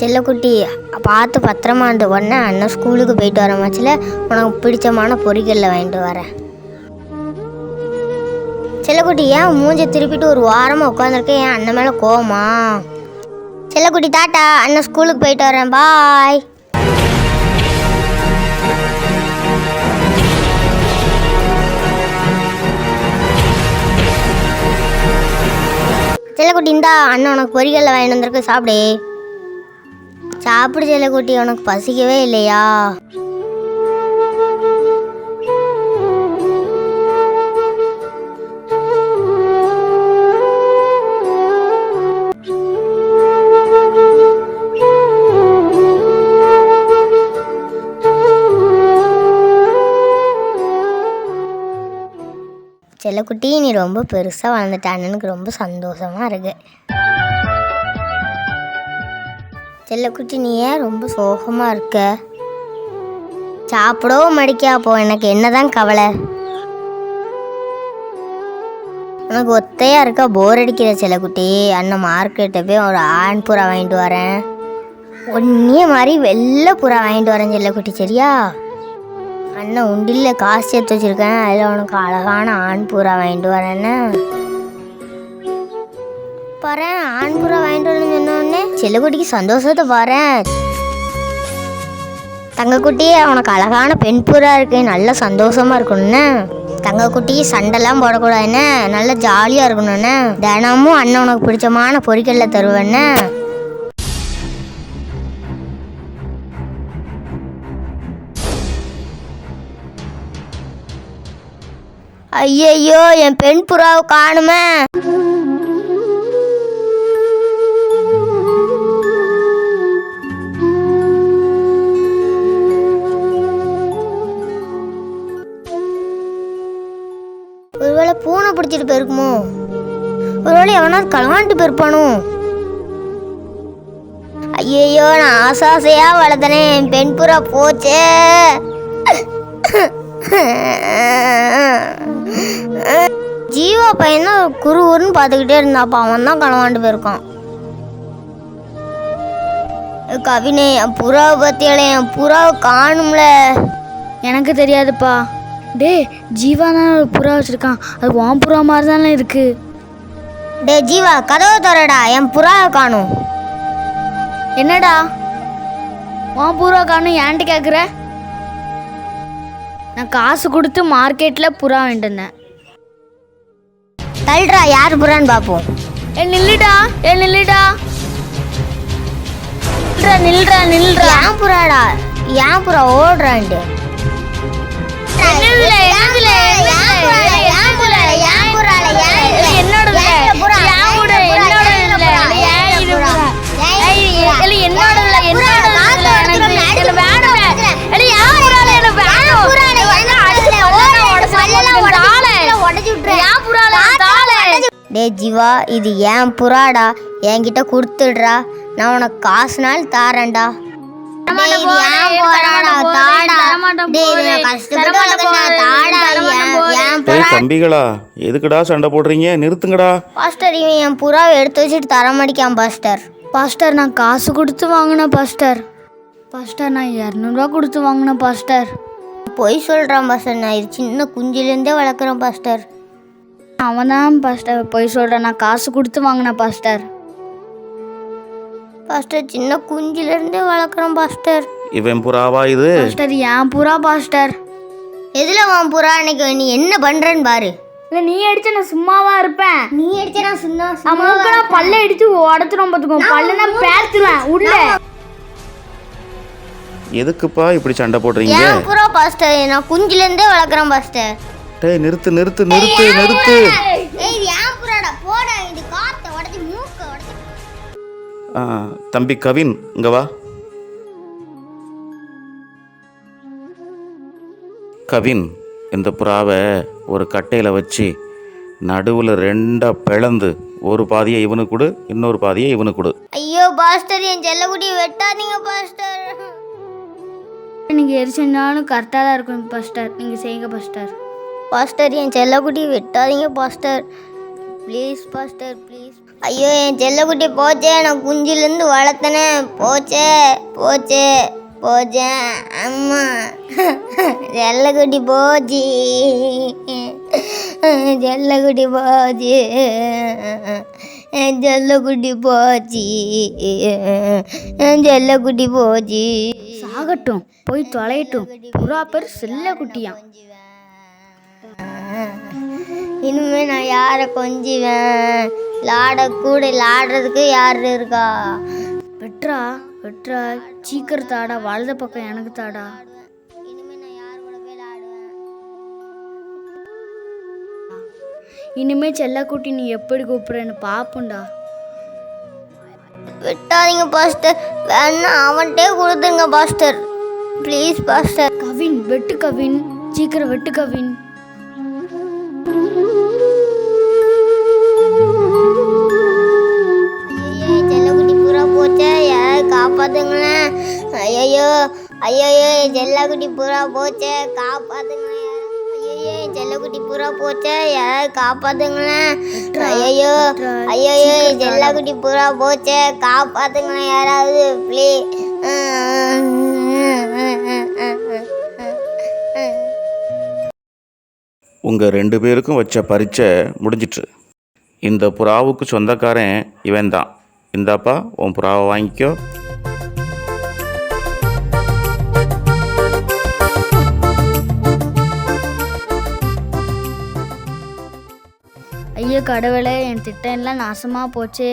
செல்லக்குட்டி பார்த்து பத்திரமா இருந்த உடனே அண்ணன் ஸ்கூலுக்கு போயிட்டு வர மச்சில் உனக்கு பிடிச்சமான பொறிகளில் வாங்கிட்டு வரேன். செல்லக்குட்டி ஏன் மூஞ்ச திருப்பிட்டு ஒரு வாரமாக உட்காந்துருக்கேன் என் அண்ணன் மேலே கோமா செல்லக்குட்டி தாட்டா அண்ணன் ஸ்கூலுக்கு போயிட்டு வரேன். பாய். செல்லக்குட்டி இந்தா அண்ணன் உனக்கு பொறிகளில் வாங்கிட்டு வந்திருக்கு சாப்பிடு. சாப்பிடு செல்லக்குட்டி உனக்கு பசிக்கவே இல்லையா? செல்லக்குட்டி நீ ரொம்ப பெருசாக வளர்ந்துட்ட. எனக்கு ரொம்ப சந்தோஷமாக இருக்கு. செல்லக்குட்டி நீ ஏன் ரொம்ப சோகமா இருக்க? சாப்பிடவும் மடிக்கா போ எனக்கு என்னதான் கவலை? உனக்கு ஒத்தையா இருக்கா? போர் அடிக்கிற செல்லக்குட்டி அண்ணன் மார்க்கெட்டை போய் ஒரு ஆண் புறா வாங்கிட்டு வரேன். ஒன்னே மாதிரி வெள்ளை புறா வாங்கிட்டு வரேன் செல்லக்குட்டி சரியா? அண்ணன் உண்டில்ல காசு சேர்த்து வச்சிருக்கேன். அதில் உனக்கு அழகான ஆண் புறா வாங்கிட்டு வரேன்னு. போறேன். ஆண் புறா வாங்கிட்டு வரேன்னு சொன்னோடனே செல்லக்குட்டிக்கு சந்தோஷத்தை பாரு தங்கக்குட்டி உனக்கு அழகான பெண் புறா இருக்கு. நல்ல சந்தோஷமா இருக்கணும்னு. தங்கக்குட்டி சண்டைலாம் போடக்கூடாதுன்னு. நல்ல ஜாலியாக இருக்கணும்னு. தினமும் அண்ணன் உனக்கு பிடிச்சமான பொறிக்கல்ல தருவேன்னு. ஐயையோ என் பெண் புறாவை காணுமே. பூனை பிடிச்சிட்டு போயிருக்குமோ? ஒருவேளை எவனாவது களவாண்டு போயிருப்பானோ? ஐயோ நான் ஆசை வளர்த்தனே என் பெண் புறா போச்சே. ஜீவா பையன் தான் குருன்னு பார்த்துக்கிட்டே இருந்தாப்பா. அவன் தான் களவாண்டு போயிருக்கான். கவினே என் புறாவை பற்றியால என் புறாவை காணும்ல. எனக்கு தெரியாதுப்பா. டேய் ஜீவா தான் ஒரு புறா வச்சிருக்கான். அது வான் புறா மாதிரி தானே இருக்கு. டே ஜீவா கதவை தரடா என் புறாவை காணும். என்னடா? வான் புறா காணும் ஏன்ட்டு கேட்குற நான் காசு கொடுத்து மார்க்கெட்டில் புறா வாங்கிட்டு வந்தேன். தள்ளுறா யார் புறான்னு பார்ப்போம் ஏ நில்லுடா. ஏ நில்லுடா. நில்றா நில்றா நில்றா ஏன் புறாடா. ஏன் புறா ஓடுறான்ட்டு. டே ஜீவா இது ஏன் புறாடா. என்கிட்ட கொடுத்துடுறா. நான் உனக்கு காசுனாலும் தாரேன்டா. தம்பிகளா எதுக்குடா சண்டை போடுறீங்க? நிறுத்துங்கடா. பாஸ்டர் இவன் என் புறாவை எடுத்து வச்சுட்டு தர மாட்டேக்கான் பாஸ்டர். பாஸ்டர் நான் காசு கொடுத்து வாங்கினேன் பாஸ்டர். பாஸ்டர் நான் இரநூறுவா கொடுத்து வாங்கினேன் பாஸ்டர். பொய் சொல்கிறான் பாஸ்டர். நான் இது சின்ன குஞ்சிலேருந்தே வளர்க்குறேன் பாஸ்டர். அவன் தான் பாஸ்டர் போய் சொல்கிறேன் நான் காசு கொடுத்து வாங்கினேன் பாஸ்டர். பாஸ்டர் சின்ன குஞ்சிலேருந்தே வளர்க்குறேன் பாஸ்டர். இவன் புறாவா இது? பாஸ்டர் ஏன் புறா பாஸ்டர். எதில் வான் புறா அன்னைக்கு நீ என்ன பண்ணுறேன்னு பாரு. இல்லை நீ அடிச்ச நான் சும்மாவா இருப்பேன். நீ அடிச்சா நான் சும்மா நான் பல்ல அடிச்சு உடச்சிரும் பார்த்துக்கோ பல்ல நான் பேத்துவேன் உள்ள. எதுக்குப்பா இப்படி சண்டை போடுறீங்க? ஏன் புறா பாஸ்டர் நான் குஞ்சிலேருந்தே வளர்க்குறேன் பாஸ்டர். டேய் நிறுத்து நிறுத்து நிறுத்து நிறுத்து. தம்பி கவின் இங்க வா. கவின் இந்த புறாவை ஒரு கட்டையில் வச்சு நடுவில் ரெண்டாக பிளந்து ஒரு பாதியை இவனுக்கு கொடு இன்னொரு பாதியை இவனுக்கு கொடு. ஐயோ பாஸ்டர் என் செல்லக்குட்டியை வெட்டாதீங்க பாஸ்டர். நீங்கள் எது செஞ்சாலும் கரெக்டாக தான் இருக்கும் பாஸ்டர். நீங்கள் செய்யுங்க பாஸ்டர். பாஸ்டர் என் செல்லக்குட்டியை வெட்டாதீங்க பாஸ்டர். ப்ளீஸ் பாஸ்டர் ப்ளீஸ் ஐயோ என் செல்லக்குட்டி போச்சே. நான் குஞ்சிலேருந்து வளர்த்தனேன் போச்சே போச்சே போச்சே. அம்மா. செல்லக்குட்டி போச்சு. செல்லக்குட்டி போச்சு. என் செல்லக்குட்டி போச்சு. என் செல்லக்குட்டி போச்சு. சாகட்டும். போய் தொலையட்டும். புறா பேர் செல்ல குட்டியான் இனிமே நான் யாரை கொஞ்சுவேன்? லாட கூட லாடுறதுக்கு யார் இருக்கா? வெட்ரா வெட்ரா சீக்கிரம் தாடா வலது பக்கம் எனக்கு தாடா. இனிமே செல்லக்குட்டி நீ எப்படி கூப்பிடுறேன்னு பாப்போம்டா. விட்டாதீங்க பாஸ்டர். வேணா அவன்கிட்டே கொடுத்துருங்க பாஸ்டர். Please pastor. கவின் வெட்டு கவின். சீக்கிரம் வெட்டு கவின். ஐயோ செல்லக்குட்டி பூரா போச்சே காப்பாத்துங்களேன் ஐயோ செல்லக்குட்டி பூரா போச்சே யாராவது காப்பாத்துங்களேன் ஐயோ ஐயோ செல்லக்குட்டி பூரா போச்சே காப்பாத்துங்களேன் யாராவது ப்ளீஸ் உங்கள் ரெண்டு பேருக்கும் வச்ச பரீட்சை முடிஞ்சிட்டு இந்த புறாவுக்கு சொந்தக்காரன் இவன் தான் இந்தாப்பா உன் புறாவை வாங்கிக்கோ. ஐயோ கடவுளே என் திட்டம் எல்லாம் நாசமாக போச்சே.